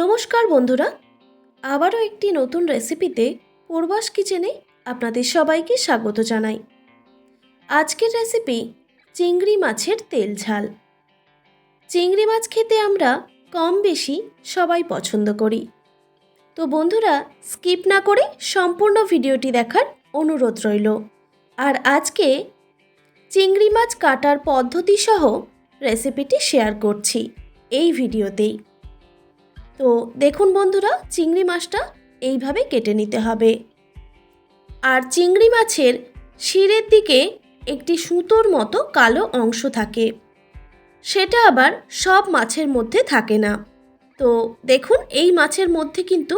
নমস্কার বন্ধুরা, আবারও একটি নতুন রেসিপিতে পূর্বাস কিচেনে আপনাদের সবাইকে স্বাগত জানাই। আজকের রেসিপি চিংড়ি মাছের তেল ঝাল। চিংড়ি মাছ খেতে আমরা কম বেশি সবাই পছন্দ করি। তো বন্ধুরা, স্কিপ না করে সম্পূর্ণ ভিডিওটি দেখার অনুরোধ রইল। আর আজকে চিংড়ি মাছ কাটার পদ্ধতি সহ রেসিপিটি শেয়ার করছি এই ভিডিওতেই। তো দেখুন বন্ধুরা, চিংড়ি মাছটা এইভাবে কেটে নিতে হবে। আর চিংড়ি মাছের শিরের দিকে একটি সুতোর মতো কালো অংশ থাকে। সেটা আবার সব মাছের মধ্যে থাকে না। তো দেখুন, এই মাছের মধ্যে কিন্তু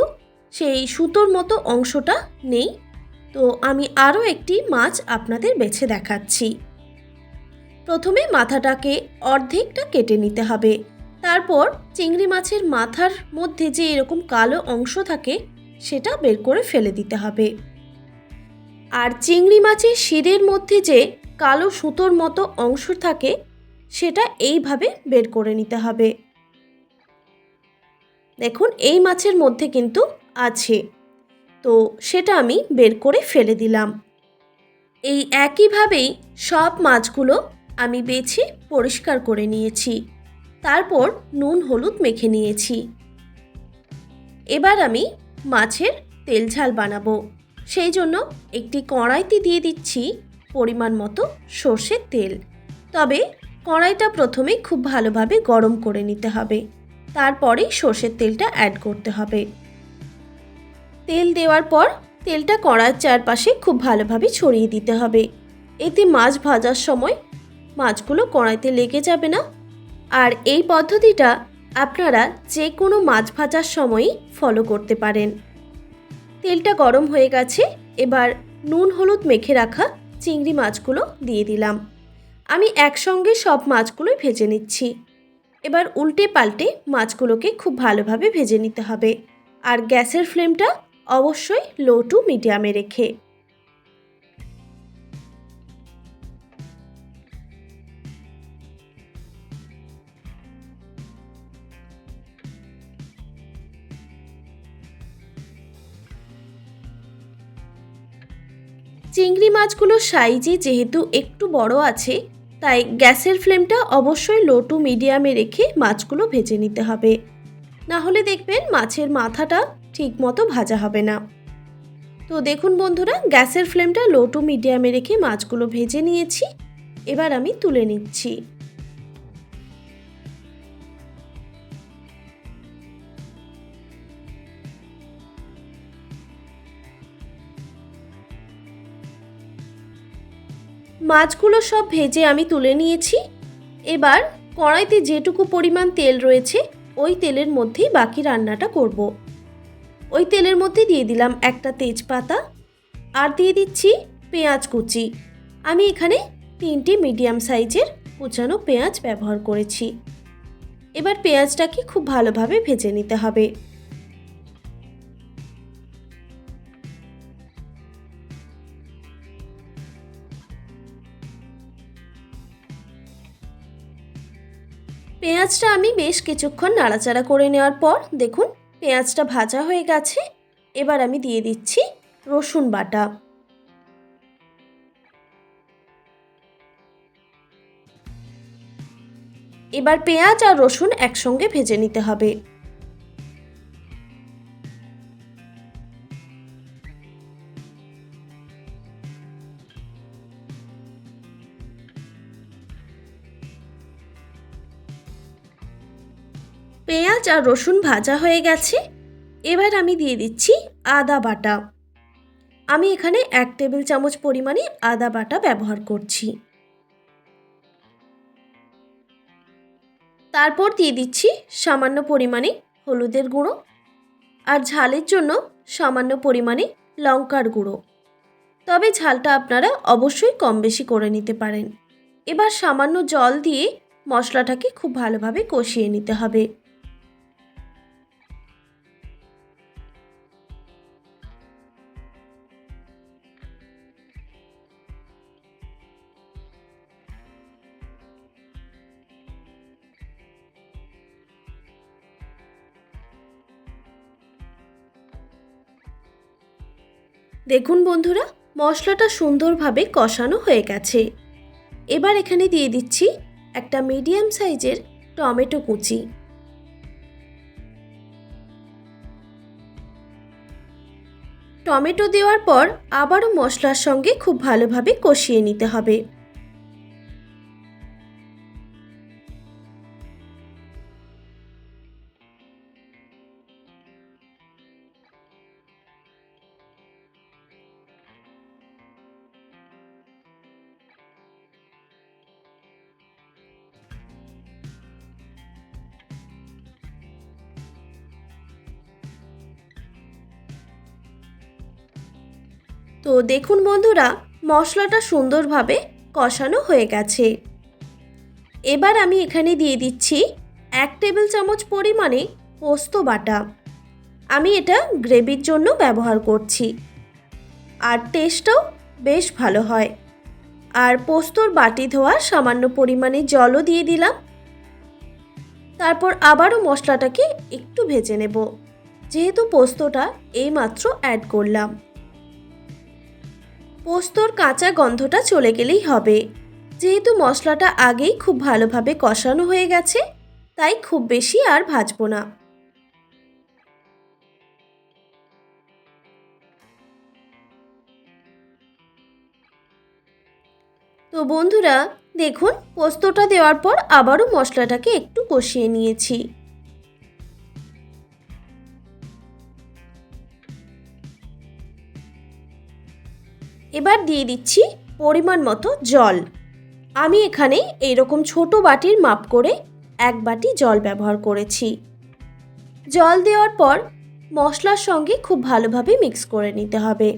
সেই সুতোর মতো অংশটা নেই। তো আমি আরও একটি মাছ আপনাদের বেছে দেখাচ্ছি। প্রথমে মাথাটাকে অর্ধেকটা কেটে নিতে হবে। তারপর চিংড়ি মাছের মাথার মধ্যে যে এরকম কালো অংশ থাকে, সেটা বের করে ফেলে দিতে হবে। আর চিংড়ি মাছের শিরের মধ্যে যে কালো সুতোর মতো অংশ থাকে, সেটা এইভাবে বের করে নিতে হবে। দেখুন, এই মাছের মধ্যে কিন্তু আছে। তো সেটা আমি বের করে ফেলে দিলাম। এই একইভাবেই সব মাছগুলো আমি বেছে পরিষ্কার করে নিয়েছি। তারপর নুন হলুদ মেখে নিয়েছি। এবার আমি মাছের তেল ঝাল বানাবো। সেই জন্য একটি কড়াইতে দিয়ে দিচ্ছি পরিমাণ মতো সর্ষের তেল। তবে কড়াইটা প্রথমে খুব ভালোভাবে গরম করে নিতে হবে। তারপরেই সর্ষের তেলটা অ্যাড করতে হবে। তেল দেওয়ার পর তেলটা কড়ার চারপাশে খুব ভালোভাবে ছড়িয়ে দিতে হবে। এতে মাছ ভাজার সময় মাছগুলো কড়াইতে লেগে যাবে না। আর এই পদ্ধতিটা আপনারা যে কোনো মাছ ভাজার সময়ই ফলো করতে পারেন। তেলটা গরম হয়ে গেছে, এবার নুন, হলুদ মেখে রাখা চিংড়ি মাছগুলো দিয়ে দিলাম। আমি একসঙ্গে সব মাছগুলোই ভেজে নিচ্ছি। এবার উল্টে পাল্টে মাছগুলোকে খুব ভালোভাবে ভেজে নিতে হবে। আর গ্যাসের ফ্লেমটা অবশ্যই লো টু মিডিয়ামে রেখে। চিংড়ি মাছগুলো সাইজে যেহেতু একটু বড় আছে, তাই গ্যাসের ফ্লেমটা অবশ্যই লো টু মিডিয়ামে রেখে মাছগুলো ভেজে নিতে হবে। না হলে দেখবেন মাছের মাথাটা ঠিক মতো ভাজা হবে না। তো দেখুন বন্ধুরা, গ্যাসের ফ্লেমটা লো টু মিডিয়ামে রেখে মাছগুলো ভেজে নিয়েছি। এবার আমি তুলে নিচ্ছি। মাছগুলো সব ভেজে আমি তুলে নিয়েছি। এবার কড়াইতে যেটুকু পরিমাণ তেল রয়েছে, ওই তেলের মধ্যেই বাকি রান্নাটা করব। ওই তেলের মধ্যে দিয়ে দিলাম একটা তেজপাতা আর দিয়ে দিচ্ছি পেঁয়াজ কুচি। আমি এখানে তিনটি মিডিয়াম সাইজের কুচানো পেঁয়াজ ব্যবহার করেছি। এবার পেঁয়াজটাকে খুব ভালোভাবে ভেজে নিতে হবে। পেঁয়াজটা আমি বেশ কিছুক্ষণ নাড়াচাড়া করে নেওয়ার পর, দেখুন, পেঁয়াজটা ভাজা হয়ে গেছে। এবার আমি দিয়ে দিচ্ছি রসুন বাটা। এবার পেঁয়াজ আর রসুন একসঙ্গে ভেজে নিতে হবে। পেঁয়াজ আর রসুন ভাজা হয়ে গেছে। এবার আমি দিয়ে দিচ্ছি আদা বাটা। আমি এখানে এক টেবিল চামচ পরিমাণে আদা বাটা ব্যবহার করছি। তারপর দিয়ে দিচ্ছি সামান্য পরিমাণে হলুদের গুঁড়ো আর ঝালের জন্য সামান্য পরিমাণে লঙ্কার গুঁড়ো। তবে ঝালটা আপনারা অবশ্যই কম বেশি করে নিতে পারেন। এবার সামান্য জল দিয়ে মশলাটাকে খুব ভালোভাবে কষিয়ে নিতে হবে। দেখুন বন্ধুরা, মশলাটা সুন্দরভাবে কষানো হয়ে গেছে। এবার এখানে দিয়ে দিচ্ছি একটা মিডিয়াম সাইজের টমেটো কুচি। টমেটো দেওয়ার পর আবারও মশলার সঙ্গে খুব ভালোভাবে কষিয়ে নিতে হবে। তো দেখুন বন্ধুরা, মশলাটা সুন্দরভাবে কষানো হয়ে গেছে। এবার আমি এখানে দিয়ে দিচ্ছি এক টেবিল চামচ পরিমাণে পোস্ত বাটা। আমি এটা গ্রেভির জন্য ব্যবহার করছি। আর টেস্টটাও বেশ ভালো হয়। আর পোস্তর বাটি ধোয়া সামান্য পরিমাণে জলও দিয়ে দিলাম। তারপর আবারও মশলাটাকে একটু ভেজে নেব। যেহেতু পোস্তটা এইমাত্র অ্যাড করলাম। পোস্তর কাঁচা গন্ধটা চলে গেলেই হবে। যেহেতু মশলাটা আগেই খুব ভালোভাবে কষানো হয়ে গেছে, তাই খুব বেশি আর ভাজবো না। তো বন্ধুরা, দেখুন, পোস্তটা দেওয়ার পর আবারও মশলাটাকে একটু কষিয়ে নিয়েছি। এবার দিয়ে দিচ্ছি পরিমাণ মতো জল। আমি এখানে এইরকম ছোট বাটির মাপ করে এক বাটি জল ব্যবহার করেছি। জল দেওয়ার পর মশলার সঙ্গে খুব ভালোভাবে মিক্স করে নিতে হবে।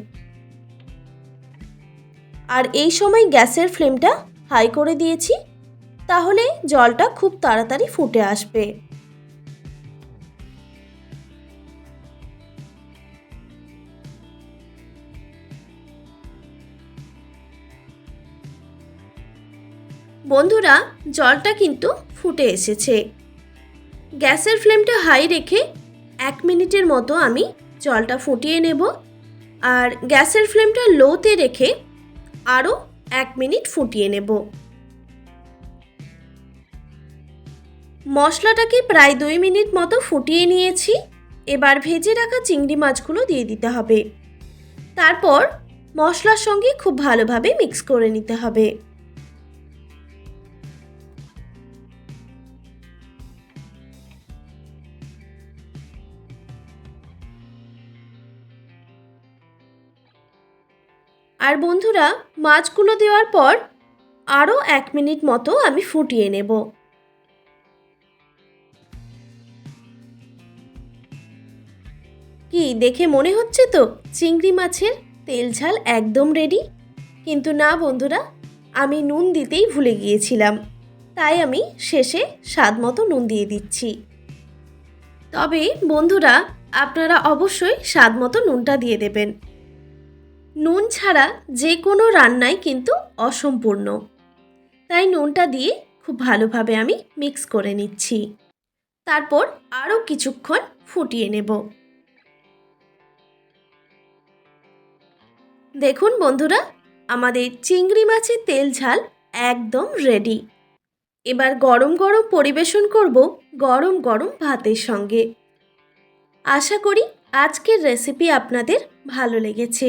আর এই সময় গ্যাসের ফ্লেমটা হাই করে দিয়েছি, তাহলে জলটা খুব তাড়াতাড়ি ফুটে আসবে। বন্ধুরা, জলটা কিন্তু ফুটে এসেছে। গ্যাসের ফ্লেমটা হাই রেখে এক মিনিটের মতো আমি জলটা ফুটিয়ে নেব আর গ্যাসের ফ্লেমটা লোতে রেখে আরও এক মিনিট ফুটিয়ে নেব। মশলাটাকে প্রায় দুই মিনিট মতো ফুটিয়ে নিয়েছি। এবার ভেজে রাখা চিংড়ি মাছগুলো দিয়ে দিতে হবে। তারপর মশলার সঙ্গে খুব ভালোভাবে মিক্স করে নিতে হবে। আর বন্ধুরা, মাছগুলো দেওয়ার পর আরও এক মিনিট মতো আমি ফুটিয়ে নেব। কি, দেখে মনে হচ্ছে তো? চিংড়ি মাছের তেল ঝাল একদম রেডি কিন্তু না বন্ধুরা, আমি নুন দিতেই ভুলে গিয়েছিলাম। তাই আমি শেষে স্বাদ মতো নুন দিয়ে দিচ্ছি। তবে বন্ধুরা, আপনারা অবশ্যই স্বাদ মতো নুনটা দিয়ে দেবেন। নুন ছাড়া যে কোনো রান্নাই কিন্তু অসম্পূর্ণ। তাই নুনটা দিয়ে খুব ভালোভাবে আমি মিক্স করে নিচ্ছি। তারপর আরও কিছুক্ষণ ফুটিয়ে নেব। দেখুন বন্ধুরা, আমাদের চিংড়ি মাছের তেল ঝাল একদম রেডি। এবার গরম গরম পরিবেশন করব গরম গরম ভাতের সঙ্গে। আশা করি আজকের রেসিপি আপনাদের ভালো লেগেছে।